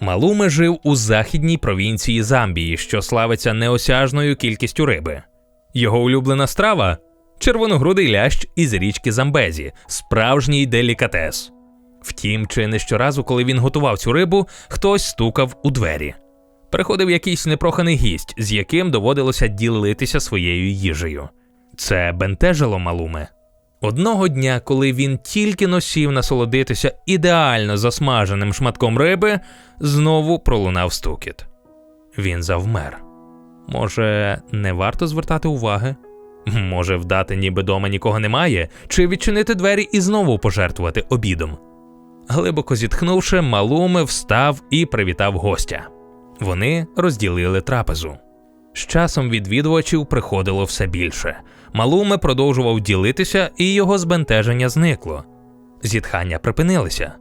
Малуме жив у західній провінції Замбії, що славиться неосяжною кількістю риби. Його улюблена страва червоногрудий лящ із річки Замбезі, справжній делікатес. Втім, чи не щоразу, коли він готував цю рибу, хтось стукав у двері. Приходив якийсь непроханий гість, з яким доводилося ділитися своєю їжею. Це бентежило Малуме. Одного дня, коли він тільки носів насолодитися ідеально засмаженим шматком риби, знову пролунав стукіт. Він завмер. Може, не варто звертати уваги? Може, вдати, ніби дома нікого немає, чи відчинити двері і знову пожертвувати обідом. Глибоко зітхнувши, Малуме встав і привітав гостя. Вони розділили трапезу. З часом відвідувачів приходило все більше. Малуме продовжував ділитися, і його збентеження зникло. Зітхання припинилися.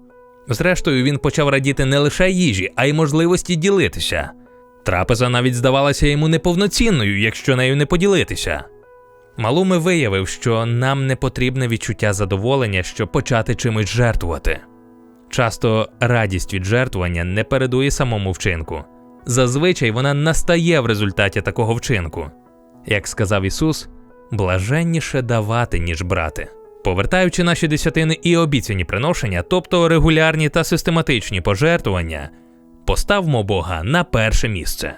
Зрештою, він почав радіти не лише їжі, а й можливості ділитися. Трапеза навіть здавалася йому неповноцінною, якщо нею не поділитися. Малуме виявив, що нам не потрібне відчуття задоволення, щоб почати чимось жертвувати. Часто радість від жертвування не передує самому вчинку. Зазвичай вона настає в результаті такого вчинку. Як сказав Ісус, блаженніше давати, ніж брати. Повертаючи наші десятини і обіцяні приношення, тобто регулярні та систематичні пожертвування, поставмо Бога на перше місце.